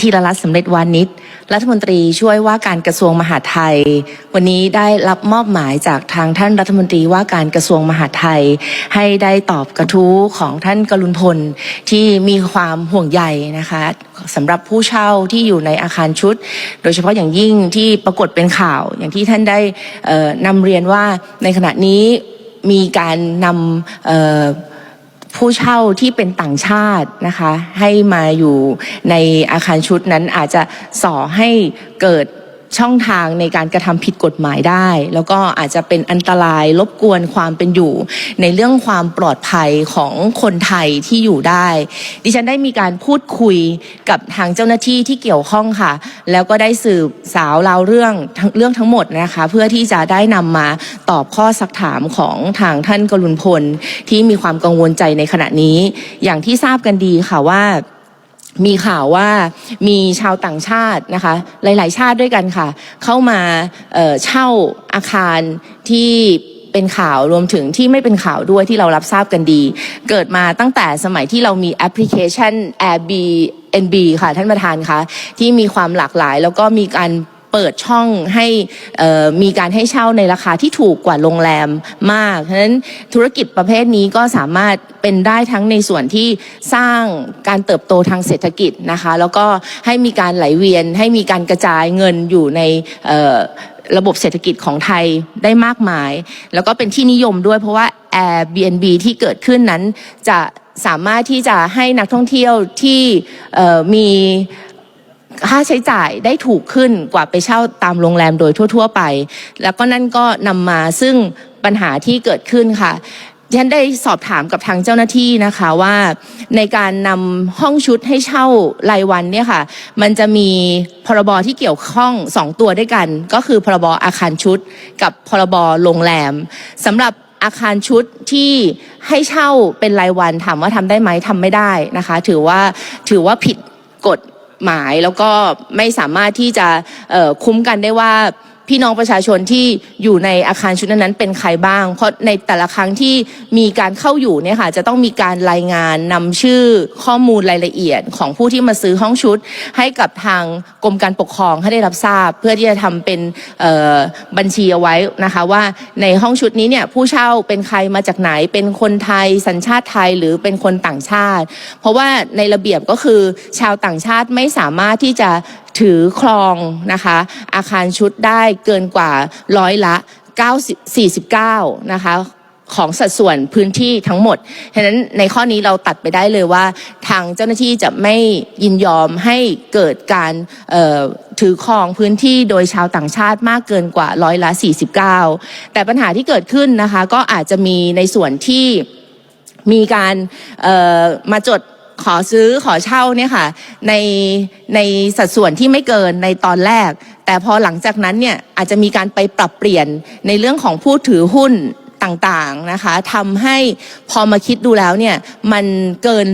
ธีรรัตน์สำเร็จวานิชรัฐมนตรีช่วยว่าการกระทรวงมหาดไทย วันนี้ได้รับมอบหมายจากทางท่านรัฐมนตรีว่าการกระทรวงมหาดไทย ให้ได้ตอบกระทู้ของท่านกรุณพลที่มีความห่วงใยนะคะสำหรับผู้เช่าที่อยู่ในอาคารชุด โดยเฉพาะอย่างยิ่งที่ปรากฏเป็นข่าว อย่างที่ท่านได้นำเรียนว่าในขณะนี้มีการนำ ผู้เช่าที่เป็นต่างชาตินะคะ ให้มาอยู่ในอาคารชุดนั้นอาจจะส่อให้เกิด ช่องทางในการกระทำผิดกฎหมายได้ แล้วก็อาจจะเป็นอันตรายรบกวนความเป็นอยู่ ในเรื่องความปลอดภัยของคนไทยที่อยู่ได้ ดิฉันได้มีการพูดคุยกับทางเจ้าหน้าที่ที่เกี่ยวข้องค่ะ แล้วก็ได้สืบสาวราวเรื่องเรื่องทั้งหมดนะคะ เพื่อที่จะได้นำมาตอบข้อสักถามของทางท่านกรุณพลที่มีความกังวลใจในขณะนี้ อย่างที่ทราบกันดีค่ะว่า มีข่าวว่ามีชาวต่างชาตินะคะ หลาย ๆ ชาติด้วยกันค่ะ เข้ามาเช่าอาคารที่เป็นข่าวรวมถึงที่ไม่เป็นข่าวด้วยที่เรารับทราบกันดี เกิดมาตั้งแต่สมัยที่เรามีแอปพลิเคชัน Airbnb ค่ะท่านประธานคะที่มีความหลากหลาย แล้วก็มีการ เปิดช่องให้มีการให้เช่าในราคาที่ถูกกว่าโรงแรมมากฉะนั้นธุรกิจประเภทนี้ก็สามารถเป็นได้ทั้งในส่วนที่สร้างการเติบโตทางเศรษฐกิจนะคะ แล้วก็ให้มีการไหลเวียน ให้มีการกระจายเงินอยู่ในระบบเศรษฐกิจของไทยได้มากมาย แล้วก็เป็นที่นิยมด้วยเพราะว่า Airbnb ที่เกิดขึ้นนั้นจะสามารถที่จะให้นักท่องเที่ยวที่มี ค่าใช้จ่ายได้ถูกขึ้นกว่าไปเช่าตามโรงแรมโดยทั่ว ๆ ไป แล้วก็นั่นก็นำมาซึ่งปัญหาที่เกิดขึ้นค่ะฉันได้สอบถามกับทางเจ้าหน้าที่นะคะว่าในการนำห้องชุดให้เช่ารายวันเนี่ยค่ะ มันจะมีพรบที่เกี่ยวข้องสองตัวด้วยกัน ก็คือพรบอาคารชุด กับพรบโรงแรมสำหรับอาคารชุดที่ให้เช่าเป็นรายวันถามว่าทำได้ไหมทำไม่ได้นะคะ ถือว่าถือว่าผิดกฎ หมายแล้วก็ไม่สามารถที่จะคุ้มกันได้ว่า พี่น้องประชาชนที่อยู่ในอาคารชุดนั้นๆเป็นใครบ้าง เพราะในแต่ละครั้งที่มีการเข้าอยู่เนี่ยค่ะจะต้องมีการรายงานนำชื่อข้อมูลรายละเอียดของผู้ที่มาซื้อห้องชุด ให้กับทางกรมการปกครองให้ได้รับทราบ เพื่อที่จะทำเป็นบัญชีเอาไว้นะคะว่าในห้องชุดนี้เนี่ยผู้เช่าเป็นใครมาจากไหนเป็นคนไทยสัญชาติไทยหรือเป็นคนต่างชาติ เพราะว่าในระเบียบก็คือชาวต่างชาติไม่สามารถที่จะถือครองนะคะ อาคารชุดได้เกินกว่าร้อยละ90 49 นะคะของสัดส่วนพื้นที่ทั้งหมด ฉะนั้นในข้อนี้เราตัดไปได้เลยว่า ทางเจ้าหน้าที่จะไม่ยินยอมให้เกิดการถือครองพื้นที่โดยชาวต่างชาติมากเกินกว่าร้อยละ 49 แต่ปัญหาที่เกิดขึ้นนะคะ ก็อาจจะมีในส่วนที่มีการมาจดขอซื้อขอเช่าเนี่ยค่ะในในสัดส่วนที่ไม่เกินในตอนแรก แต่พอหลังจากนั้นเนี่ยอาจจะมีการไปปรับเปลี่ยนในเรื่องของผู้ถือหุ้นต่างๆนะคะทำให้พอมาคิดดูแล้วเนี่ยมันเกิน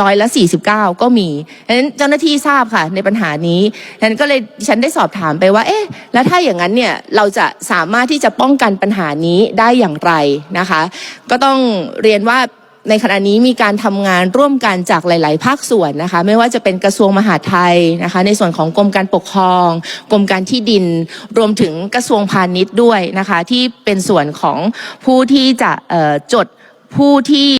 ร้อยละ 49 ก็มีดังนั้นเจ้าหน้าที่ทราบค่ะในปัญหานี้ดังนั้นก็เลยฉันได้สอบถามไปว่าเอ๊ะแล้วถ้าอย่างนั้นเนี่ยเราจะสามารถที่จะป้องกันปัญหานี้ได้อย่างไรนะคะ ก็ต้องเรียนว่า ในขณะนี้มีการทำงานร่วมกันจากหลาย ๆ ภาคส่วนนะคะ ไม่ว่าจะเป็นกระทรวงมหาดไทยนะคะ ในส่วนของกรมการปกครอง กรมการที่ดิน รวมถึงกระทรวงพาณิชย์ด้วยนะคะ ที่เป็นส่วนของผู้ที่จะจดผู้ที่